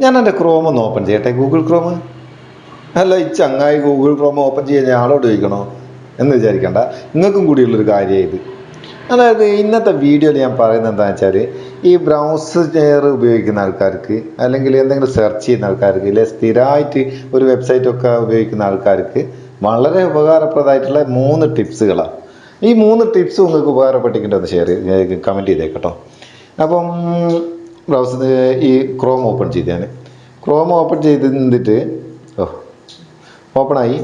ഞാൻ എന്റെ ക്രോം ഒന്ന് ഓപ്പൺ ചെയ്യട്ടെ ഗൂഗിൾ ക്രോം അല്ല ഈ ചങ്ങായി ഗൂഗിൾ ക്രോം ഓപ്പൺ ചെയ്യാൻ ആളോട് ചോദിക്കണോ? എന്ന് വിചാരിക്കണ്ട. നിങ്ങൾക്കും കൂടിയുള്ളൊരു കാര്യം ഇത്. അതായത് ഇന്നത്തെ വീഡിയോയിൽ ഞാൻ പറയുന്നത് എന്താണെന്ന് വെച്ചാൽ ഈ ബ്രൗസർ ഉപയോഗിക്കുന്ന ആൾക്കാർക്ക് അല്ലെങ്കിൽ എന്തെങ്കിലും സെർച്ച് ചെയ്യുന്ന ആൾക്കാർക്ക് ഇല്ലെ സ്ഥിരമായിട്ട് ഒരു വെബ്സൈറ്റൊക്കെ ഉപയോഗിക്കുന്ന ആൾക്കാർക്ക് വളരെ ഉപകാരപ്രദമായിട്ടുള്ള മൂന്ന് ടിപ്സുകളാണ് ഈ മൂന്ന് ടിപ്സ് നിങ്ങൾക്ക് ഉപകാരപ്പെട്ടിട്ടുണ്ടെന്ന് ഷെയർ കമന്റ് ചെയ്തേക്കട്ടോ അപ്പം ബ്രൗസർ ഈ ക്രോം ഓപ്പൺ ചെയ്ത് ഞാൻ ക്രോം ഓപ്പൺ ചെയ്ത് നിന്നിട്ട് ഓ ഓപ്പണായി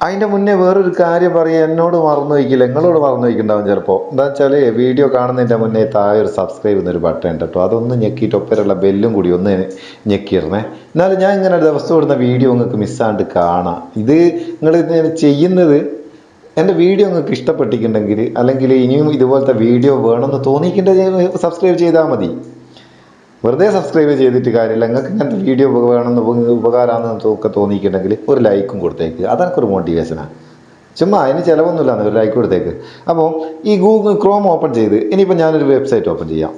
അതിന്റെ മുന്നേ വേറൊരു കാര്യം പറയുക എന്നോട് മറന്നു വയ്ക്കില്ല നിങ്ങളോട് മറന്നു വയ്ക്കുന്നുണ്ടാവും ചിലപ്പോൾ എന്താ വെച്ചാൽ വീഡിയോ കാണുന്നതിന്റെ മുന്നേ താഴെ ഒരു സബ്സ്ക്രൈബ് എന്നൊരു ബട്ടൺ ഉണ്ട് കേട്ടോ അതൊന്ന് ഞെക്കിയിട്ട് ഒപ്പരമുള്ള ബെല്ലും കൂടി ഒന്ന് ഞെക്കിയിരുന്നേ എന്നാലും ഞാൻ ഇങ്ങനെ ദിവസം ഇടുന്ന വീഡിയോ നിങ്ങൾക്ക് മിസ്സാണ്ട് കാണാം. ഇത് നിങ്ങൾ ചെയ്യുന്നത് എന്റെ വീഡിയോ നിങ്ങൾക്ക് ഇഷ്ടപ്പെട്ടിട്ടുണ്ടെങ്കിൽ അല്ലെങ്കിൽ ഇനിയും ഇതുപോലത്തെ വീഡിയോ വേണമെന്ന് തോന്നിയിട്ടുണ്ടെങ്കിൽ സബ്സ്ക്രൈബ് ചെയ്താൽ മതി. വെറുതെ സബ്സ്ക്രൈബ് ചെയ്തിട്ട് കാര്യമില്ല. നിങ്ങൾക്ക് ഇങ്ങനത്തെ വീഡിയോ വേണമെന്ന് ഉപ- ഉപകാരമാണെന്ന് ഒക്കെ തോന്നിയിട്ടുണ്ടെങ്കിൽ ഒരു ലൈക്കും കൊടുത്തേക്ക്. അതൊക്കെ ഒരു മോട്ടിവേഷനാണ് ചുമ്മാ അതിന് ചിലവൊന്നുമില്ല ഒരു ലൈക്ക് കൊടുത്തേക്ക്. അപ്പോൾ ഈ ഗൂഗിൾ ക്രോം ഓപ്പൺ ചെയ്ത് ഇനിയിപ്പോൾ ഞാനൊരു വെബ്സൈറ്റ് ഓപ്പൺ ചെയ്യാം.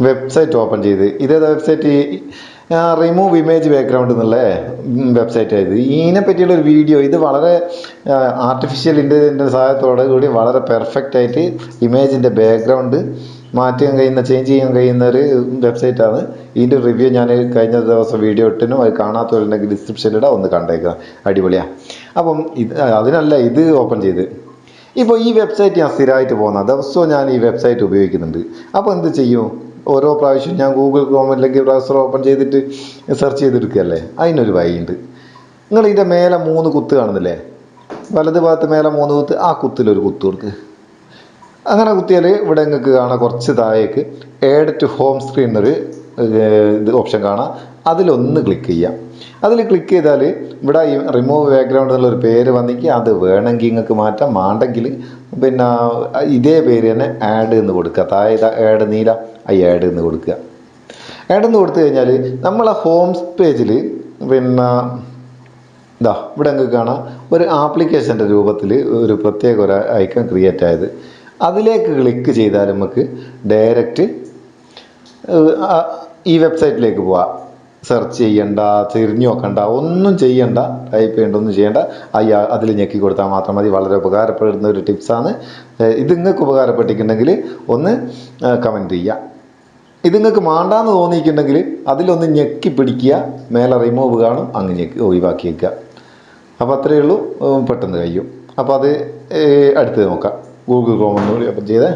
വെബ്സൈറ്റ് ഓപ്പൺ ചെയ്ത് ഇതേതാ വെബ്സൈറ്റ് റിമൂവ് ഇമേജ് ബാക്ക്ഗ്രൗണ്ട് എന്നുള്ള വെബ്സൈറ്റ് ആയത്. ഇതിനെ പറ്റിയുള്ള ഒരു വീഡിയോ ഇത് വളരെ ആർട്ടിഫിഷ്യൽ ഇന്റലിജൻസിന്റെ സഹായത്തോടെ കൂടി വളരെ പെർഫെക്റ്റ് ആയിട്ട് ഇമേജിന്റെ ബാക്ക്ഗ്രൗണ്ട് മാറ്റാൻ കഴിയുന്ന ചേഞ്ച് ചെയ്യാൻ കഴിയുന്ന ഒരു വെബ്സൈറ്റാണ് ഇതിന്റെ റിവ്യൂ ഞാൻ കഴിഞ്ഞ ദിവസം വീഡിയോ ഇട്ടിനും. അത് കാണാത്തവരുണ്ടെങ്കിൽ ഡിസ്ക്രിപ്ഷനിലിടാം ഒന്ന് കണ്ടേക്കുക അടിപൊളിയാണ് അപ്പം ഇത് അതിനല്ല ഇത് ഓപ്പൺ ചെയ്ത്. ഇപ്പോൾ ഈ വെബ്സൈറ്റ് ഞാൻ സ്ഥിരമായിട്ട് പോകുന്ന ദിവസവും ഞാൻ ഈ വെബ്സൈറ്റ് ഉപയോഗിക്കുന്നുണ്ട്. അപ്പോൾ എന്ത് ചെയ്യും? ഓരോ പ്രാവശ്യം ഞാൻ ഗൂഗിൾ ക്രോം അല്ലെങ്കിൽ ബ്രൗസർ ഓപ്പൺ ചെയ്തിട്ട് സെർച്ച് ചെയ്തെടുക്കുകയല്ലേ അതിനൊരു വഴിയുണ്ട്. നിങ്ങൾ ഇതിന്റെ മേലെ മൂന്ന് കുത്ത് കാണുന്നില്ലേ? വലത് ഭാഗത്ത് മേലെ മൂന്ന് കുത്ത് ആ കുത്തിലൊരു കുത്ത് കൊടുക്കുക അങ്ങനെ കുത്തിയാൽ ഇവിടെ നിങ്ങൾക്ക് കാണാം കുറച്ച് താഴേക്ക് ഏഡ് ടു ഹോം സ്ക്രീൻ എന്നൊരു ഇത് ഓപ്ഷൻ കാണാം. അതിലൊന്ന് ക്ലിക്ക് ചെയ്യാം. അതിൽ ക്ലിക്ക് ചെയ്താൽ ഇവിടെ ഈ റിമൂവ് ബാക്ക്ഗ്രൗണ്ട് എന്നുള്ളൊരു പേര് വന്നെങ്കിൽ അത് വേണമെങ്കിൽ നിങ്ങൾക്ക് മാറ്റാം. വേണ്ടെങ്കിൽ പിന്നെ ഇതേ പേര് തന്നെ ആഡ് എന്ന് കൊടുക്കുക. താഴെ ആഡ് നീല ആ ആഡ് എന്ന് കൊടുക്കുക. ആഡ് എന്ന് കൊടുത്തു കഴിഞ്ഞാൽ നമ്മളെ ഹോം പേജിൽ പിന്നെ ഇതാ ഇവിടെ നിങ്ങൾക്ക് കാണാം. ഒരു ആപ്ലിക്കേഷന്റെ രൂപത്തിൽ ഒരു പ്രത്യേക ഒരു ഐക്കൺ ക്രിയേറ്റ് ആയത്. അതിലേക്ക് ക്ലിക്ക് ചെയ്താൽ നമുക്ക് ഡയറക്റ്റ് ഈ വെബ്സൈറ്റിലേക്ക് പോവാം. സെർച്ച് ചെയ്യണ്ട തിരിഞ്ഞു നോക്കണ്ട ഒന്നും ചെയ്യണ്ട ടൈപ്പ് ചെയ്യേണ്ട ഒന്നും ചെയ്യണ്ട. അയ്യാ അതിൽ ഞെക്കി കൊടുത്താൽ മാത്രം മതി. വളരെ ഉപകാരപ്പെടുന്ന ഒരു ടിപ്സാണ് ഇത് നിങ്ങൾക്ക് ഉപകാരപ്പെട്ടിട്ടുണ്ടെങ്കിൽ ഒന്ന് കമന്റ് ചെയ്യുക. ഇത് നിങ്ങൾക്ക് മാണ്ടാന്ന് തോന്നിയിട്ടുണ്ടെങ്കിൽ അതിലൊന്ന് ഞെക്കി പിടിക്കുക. മേലെ റിമൂവ് കാണും അങ്ങ് ഞെക്കി ഒഴിവാക്കി വയ്ക്കുക അപ്പോൾ അത്രയേ ഉള്ളൂ. പെട്ടെന്ന് കഴിയും. അപ്പോൾ അത് അടുത്ത് നോക്കാം. ഗൂഗിൾ ക്രോം ഒന്നുകൂടി അപ്പം ചെയ്തേ.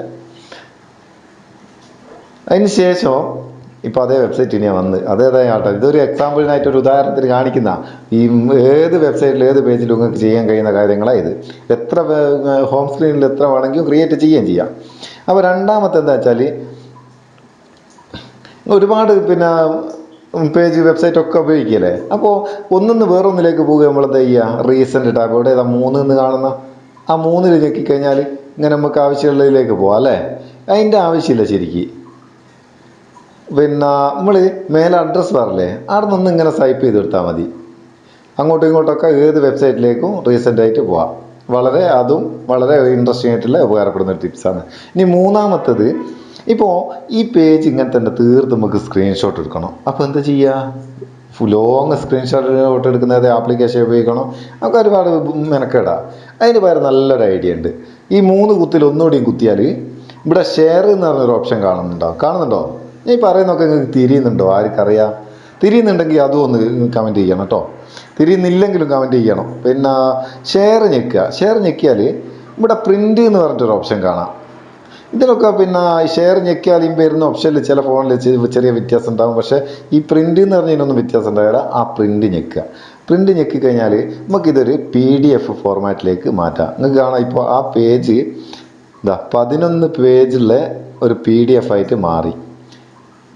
അതിന് ശേഷം ഇപ്പോൾ അതേ വെബ്സൈറ്റ് ഞാൻ വന്ന്. അതേതായ ആട്ടോ ഇതൊരു എക്സാമ്പിളിനായിട്ട് ഒരു ഉദാഹരണത്തിന് കാണിക്കുന്ന ഈ ഏത് വെബ്സൈറ്റിൽ ഏത് പേജിലും നിങ്ങൾക്ക് ചെയ്യാൻ കഴിയുന്ന കാര്യങ്ങളാണ് ഇത്. എത്ര ഹോം സ്ക്രീനിൽ എത്ര വേണമെങ്കിലും ക്രിയേറ്റ് ചെയ്യുകയും ചെയ്യാം. അപ്പോൾ രണ്ടാമത്തെ എന്താ വെച്ചാൽ ഒരുപാട് പിന്നെ പേജ് വെബ്സൈറ്റ് ഒക്കെ ഉപയോഗിക്കുകയല്ലേ? അപ്പോൾ ഒന്നിന്ന് വേറൊന്നിലേക്ക് പോകുക നമ്മൾ എന്താ ചെയ്യുക? റീസെന്റ് ടാബ് ഇവിടെ ഏതാ മൂന്ന് കാണുന്ന? ആ മൂന്നിൽ ഞെക്കിക്കഴിഞ്ഞാൽ ഇങ്ങനെ നമുക്ക് ആവശ്യമുള്ളതിലേക്ക് പോവാം അല്ലേ? അതിന്റെ ആവശ്യമില്ല ശരിക്ക്. പിന്നെ നമ്മൾ മേലെ അഡ്രസ്സ് പറയില്ലേ അവിടെ നിന്ന് ഇങ്ങനെ സൈപ്പ് ചെയ്ത് കൊടുത്താൽ മതി. അങ്ങോട്ടും ഇങ്ങോട്ടൊക്കെ ഏത് വെബ്സൈറ്റിലേക്കും റീസെന്റ് ആയിട്ട് പോവാം. വളരെ അതും വളരെ ഇൻട്രസ്റ്റിംഗ് ആയിട്ടുള്ള ഉപകാരപ്പെടുന്ന ഒരു ടിപ്സാണ് ഇനി മൂന്നാമത്തത് ഇപ്പോൾ ഈ പേജ് ഇങ്ങനെ തന്നെ തീർത്ത് നമുക്ക് സ്ക്രീൻഷോട്ട് എടുക്കണം. അപ്പോൾ എന്താ ചെയ്യുക ലോങ് സ്ക്രീൻഷോട്ട് എടുക്കുന്നത് ആപ്ലിക്കേഷൻ ഉപയോഗിക്കണം? നമുക്ക് ഒരുപാട് മെനക്കേടാ. അതിന് പകരം നല്ലൊരു ഐഡിയ ഉണ്ട്. ഈ മൂന്ന് കുത്തിൽ ഒന്നുകൂടിയും കുത്തിയാൽ ഇവിടെ ഷെയർ എന്ന് പറഞ്ഞൊരു ഓപ്ഷൻ കാണുന്നുണ്ടോ? കാണുന്നുണ്ടോ? ഈ പറയുന്നൊക്കെ നിങ്ങൾക്ക് തിരിയുന്നുണ്ടോ? ആർക്കറിയാം. തിരിയുന്നുണ്ടെങ്കിൽ അതും ഒന്ന് കമന്റ് ചെയ്യണം കേട്ടോ. തിരിയുന്നില്ലെങ്കിലും കമന്റ് ചെയ്യണം. പിന്നെ ഷെയർ ഞെക്കുക. ഷെയർ ഞെക്കിയാൽ ഇവിടെ പ്രിന്റ് എന്ന് പറഞ്ഞിട്ടൊരു ഓപ്ഷൻ കാണാം. ഇതിലൊക്കെ പിന്നെ ഷെയർ ഞെക്കിയാൽ ഈ വരുന്ന ഓപ്ഷനിൽ ചില ഫോണിൽ ചെറിയ വ്യത്യാസം ഉണ്ടാകും പക്ഷേ ഈ പ്രിന്റ് എന്ന് പറഞ്ഞതിനൊന്നും വ്യത്യാസം ഉണ്ടാകില്ല ആ പ്രിന്റ് ഞെക്കുക. പ്രിന്റ് ഞെക്കി കഴിഞ്ഞാൽ നമുക്കിതൊരു പി ഡി എഫ് ഫോർമാറ്റിലേക്ക് മാറ്റാം. നിങ്ങൾക്ക് കാണാം ഇപ്പോൾ ആ പേജ് ഇതാ പതിനൊന്ന് പേജുള്ള ഒരു പി ഡി എഫ് ആയിട്ട് മാറി.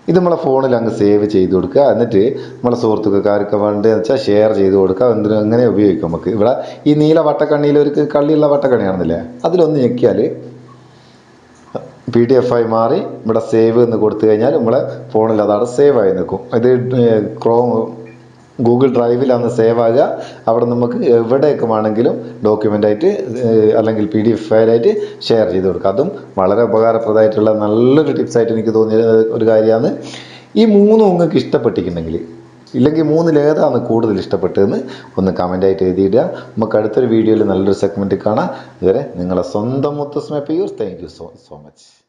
ഇത് നമ്മളെ ഫോണിൽ അങ്ങ് സേവ് ചെയ്ത് കൊടുക്കുക. എന്നിട്ട് നമ്മളെ സുഹൃത്തുക്കൾക്ക് വേണ്ടതെന്ന് വെച്ചാൽ ഷെയർ ചെയ്ത് കൊടുക്കുക. എന്തിനും അങ്ങനെ ഉപയോഗിക്കാം നമുക്ക്. ഇവിടെ ഈ നീല വട്ടക്കണ്ണിയിൽ ഒരു കള്ളിയുള്ള വട്ടക്കണ്ണിയാണെന്നില്ലേ അതിലൊന്ന് ഞെക്കിയാൽ പി ഡി എഫ് ആയി മാറി ഇവിടെ സേവ് എന്ന് കൊടുത്തു കഴിഞ്ഞാൽ നമ്മളെ ഫോണിൽ അതാണ് സേവ് ആയി നിൽക്കും. ഇത് ക്രോം ഗൂഗിൾ ഡ്രൈവിലാണ് സേവ് ആകുക. അവിടെ നമുക്ക് എവിടെയൊക്കെ വേണമെങ്കിലും ഡോക്യുമെന്റ് ആയിട്ട് അല്ലെങ്കിൽ പി ഡി എഫ് ഫയലായിട്ട് ഷെയർ ചെയ്ത് കൊടുക്കുക. അതും വളരെ ഉപകാരപ്രദമായിട്ടുള്ള നല്ലൊരു ടിപ്സായിട്ട് എനിക്ക് തോന്നിയ ഒരു കാര്യമാണ്. ഈ മൂന്നും നിങ്ങൾക്ക് ഇഷ്ടപ്പെട്ടിട്ടുണ്ടെങ്കിൽ ഇല്ലെങ്കിൽ മൂന്നിലേതാണ് കൂടുതൽ ഇഷ്ടപ്പെട്ടതെന്ന് ഒന്ന് കമന്റായിട്ട് എഴുതിയിടുക. നമുക്ക് അടുത്തൊരു വീഡിയോയിൽ നല്ലൊരു സെഗ്മെന്റ് കാണാം. ഇതുവരെ നിങ്ങളെ സ്വന്തം മുത്തസ്മ use thank you so so much